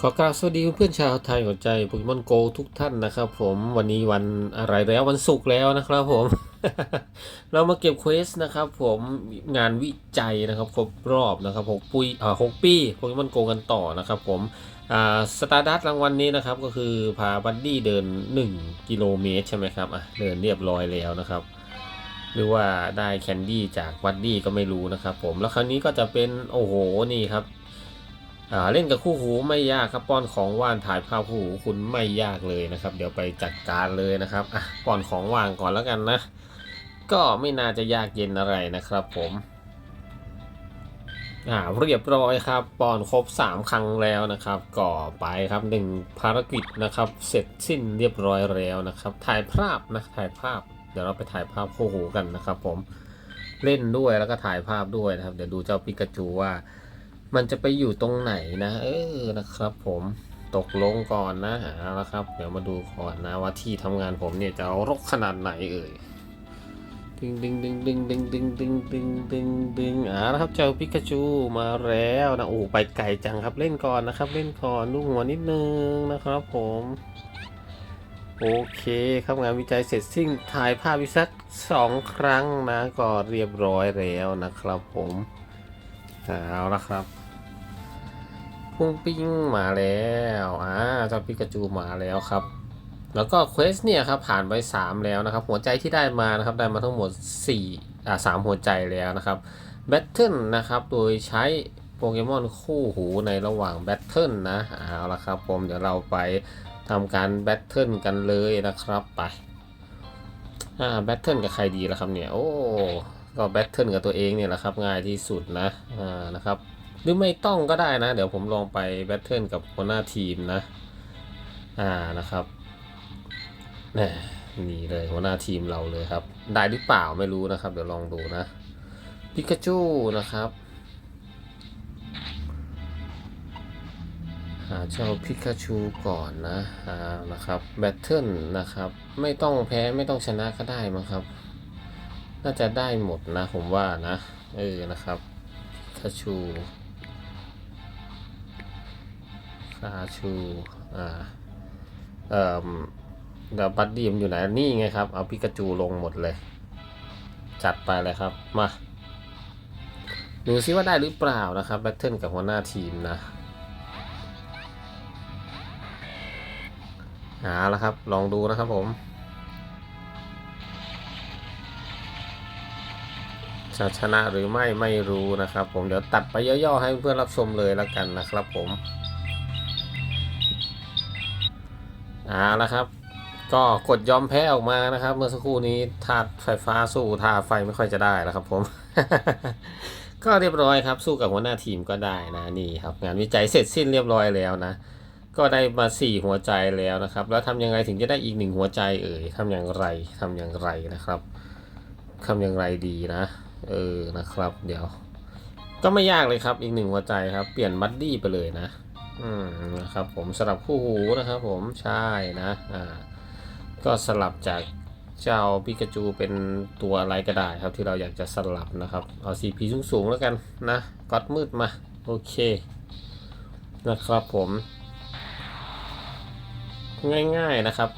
ขอกราบสวัสดีเพื่อนๆชาวไทยหัวใจโปเกมอนโกทุกท่านนะครับผมวันนี้วันอะไรแล้ววันศุกร์แล้วนะครับผม เรามาเก็บเควสนะครับผมงานวิจัยนะครับครบรอบนะครับหกปุยอ่าหกปีโปเกมอนโกกันต่อนะครับผมอ่าสตาร์ดัตรางวัลนี้นะครับก็คือพาบัดดี้เดิน 1 กิโลเมตรใช่ไหมครับอะเดินเรียบร้อยแล้วนะครับ หรือว่าได้แคนดี้จากวัดดี้ก็ไม่รู้นะครับผมแล้วคราวนี้ก็จะเป็นโอ้โหนี่ครับ เล่นกับคู่หูไม่ยากครับป้อนของว่านถ่ายภาพคู่หูคุณไม่ยากเลยนะครับ เดี๋ยวไปจัดการเลยนะครับอะป้อนของว่างก่อนแล้วกันนะ ก็ไม่น่าจะยากเย็นอะไรนะครับ ผมอ่าเรียบร้อยครับป้อนครบ 3 ครั้งแล้วนะครับก่อไปครับหนึ่งภารกิจนะครับ เสร็จสิ้นเรียบร้อยแล้วนะครับ ถ่ายภาพนะถ่ายภาพ เดี๋ยวเราไปถ่ายภาพคู่หูกันนะครับ ผมเล่นด้วยแล้วก็ถ่ายภาพด้วยนะครับ เดี๋ยวดูเจ้าปิกาจูว่า มันจะไปอยู่ตรงไหนนะ เออนะครับ ผมตกลงก่อนนะเอาละครับ เดี๋ยวมาดูก่อนนะว่าที่ทำงานผมเนี่ยจะรกขนาดไหนเอ่ยดึงดึงดึงดึงดึงดึงดึงดึงดึงดึงอ่าครับเจ้าปิกาจูมาแล้วนะโอ้ไปไกลจังครับเล่นก่อนนะครับ เล่นก่อนลูกหัวนิดนึงนะครับ ผมโอเคครับงานวิจัยเสร็จสิ้นถ่ายภาพวิสักสองครั้งนะก็เรียบร้อยแล้วนะครับผม เอาละครับพุ่งปิ้งมาแล้วอ่าเจ้าปิกาจูมาแล้วครับ แล้วก็เควสเนี่ยครับผ่านไป 3 แล้วนะครับ หัวใจที่ได้มานะครับได้มาทั้งหมด4อ่าสามหัวใจแล้วนะครับแบทเทิลนะครับโดยใช้โปเกมอนคู่หูในระหว่างแบทเทิลนะเอาละครับผมเดี๋ยวเราไปทำการแบทเทิลกันเลยนะครับไปอ่าแบทเทิลกับใครดีล่ะครับเนี่ย โอ้ ก็แบทเทิลกับตัวเองเนี่ยแหละครับง่ายที่สุดนะอ่านะครับหรือไม่ต้องก็ได้นะ เดี๋ยวผมลองไปแบทเทิลกับหัวหน้าทีมนะอ่านะครับแน่นี่เลยหัวหน้าทีมเราเลยครับ ได้หรือเปล่าไม่รู้นะครับ เดี๋ยวลองดูนะปิกาจูนะครับหาเจ้าพิกาชูก่อนนะอ่านะครับแบทเทิลนะครับ ไม่ต้องแพ้ไม่ต้องชนะก็ได้มั้งครับ น่าจะได้หมดนะผมว่านะ เออนะครับพิกาชูคาชูอ่าเอ่อเดี๋ยวบัดดี้มันอยู่ไหนนี่ไงครับ เอาปิกาจูลงหมดเลย จัดไปเลยครับ มาดูซิว่าได้หรือเปล่านะครับแบทเทิลกับหัวหน้าทีมนะหาแล้วครับ ลองดูนะครับผม จะชนะหรือไม่ไม่รู้นะครับ ผมเดี๋ยวตัดไปย่อๆให้เพื่อนรับชมเลยแล้วกันนะครับผมอ่าแล้วครับ ก็กดยอมแพ้ออกมานะครับ เมื่อสักครู่นี้ธาตุไฟฟ้าสู้ธาตุไฟไม่ค่อยจะได้แล้วครับ ผม ก็เรียบร้อยครับ สู้กับหัวหน้าทีมก็ได้นะนี่ครับ งานวิจัยเสร็จสิ้นเรียบร้อยแล้วนะก็ได้มาสี่หัวใจแล้วนะครับ แล้วทำยังไงถึงจะได้อีกหนึ่งหัวใจเอ่ยทำอย่างไรทำอย่างไรนะครับทำอย่างไรดีนะ เออนะครับ เดี๋ยว ก็ไม่ยากเลยครับอีกหนึ่งหัวใจครับ เปลี่ยนบัดดี้ไปเลยนะ อืมนะครับผมสลับคู่หูนะครับ ผมใช่นะอ่าก็สลับจากเจ้าปิกาจูเป็นตัวอะไรก็ได้ครับที่เราอยากจะสลับนะครับ เอา CP สูงสูงๆแล้วกันนะก๊อตมืดมา โอเค นะครับผม ง่ายๆนะครับ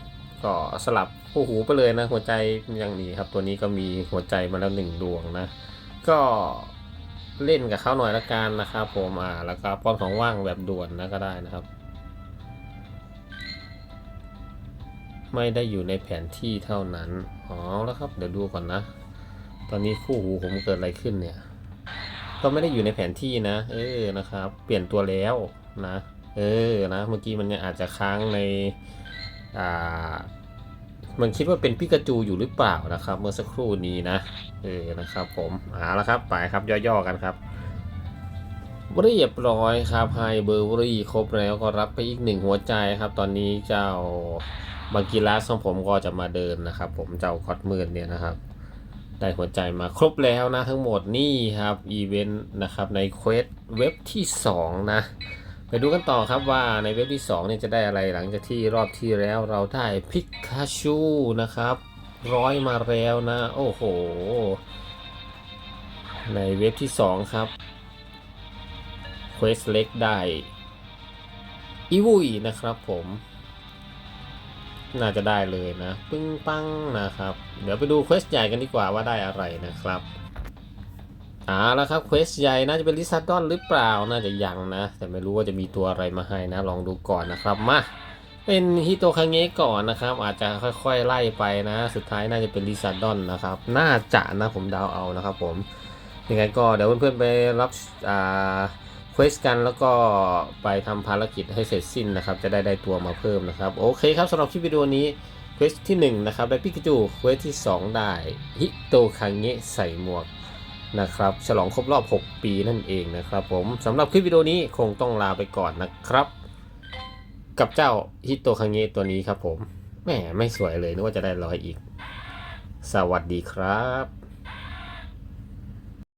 ก็สลับ คู่หูไปเลยนะ หัวใจอย่างนี้ครับ ตัวนี้ก็มีหัวใจมาแล้วหนึ่งดวงนะ ก็เล่นกับเขาหน่อยละกันนะครับผมอ่าแล้วก็ป้อนของว่างแบบด่วนนะก็ได้นะครับ ไม่ได้อยู่ในแผนที่เท่านั้นอ๋อแล้วครับ เดี๋ยวดูก่อนนะ ตอนนี้คู่หูผมเกิดอะไรขึ้นเนี่ย ก็ไม่ได้อยู่ในแผนที่นะ เออนะครับ เปลี่ยนตัวแล้วนะ เออนะ เมื่อกี้มันยังอาจจะค้างในอ่า มันคิดว่าเป็นปิกาจูอยู่หรือเปล่านะครับ เมื่อสักครู่นี้นะเออนะครับ ผมเอาละครับไปครับย่อๆกันครับเรียบร้อยครับไฮเบอร์รี่ครบแล้วก็รับไปอีกหนึ่งหัวใจครับ ตอนนี้เจ้าบากิลัสของผมก็จะมาเดินนะครับ ผมเจ้าคอตมืดเนี่ยนะครับ ได้หัวใจมาครบแล้วนะทั้งหมดนี่ครับอีเวนต์นะครับในเควสเว็บที่ 2 นะ ไปดูกันต่อครับว่าในเว็บที่2เนี่ยจะได้อะไรหลังจากที่รอบที่แล้วเราได้พิกาชูนะครับ ร้อยมาแล้วนะ โอ้โห ในเว็บที่ 2 ครับเควสเล็กได้อีวุยนะครับผม น่าจะได้เลยนะ ปึ้งปังนะครับ เดี๋ยวไปดูเควสใหญ่กันดีกว่าว่าได้อะไรนะครับ เอาละครับเควสใหญ่น่าจะเป็นลิซาดอนหรือเปล่าน่าจะยังนะ แต่ไม่รู้ว่าจะมีตัวอะไรมาให้นะ ลองดูก่อนนะครับมาเป็นฮิโตคังเงะก่อนนะครับ อาจจะค่อยๆไล่ไปนะ สุดท้ายน่าจะเป็นลิซาดอนนะครับ น่าจะนะผมเดาเอานะครับผมยังไงก็เดี๋ยวเพื่อนๆไปรับอ่าเควสกันแล้วก็ไปทำภารกิจให้เสร็จสิ้นนะครับ จะได้ได้ตัวมาเพิ่มนะครับ โอเคครับสำหรับคลิปวิดีโอนี้เควสที่1นะครับได้ปิกาจูเควสที่ 2 ได้ฮิโตคังเงะใส่หมวก นะครับ ฉลองครบรอบ 6 ปีนั่นเองนะครับผมสำหรับคลิปวิดีโอนี้คงต้องลาไปก่อนนะครับ กับเจ้าฮิโตคังเงตัวนี้ครับผมแหมไม่สวยเลยนึกว่าจะได้ร้อยอีก สวัสดีครับ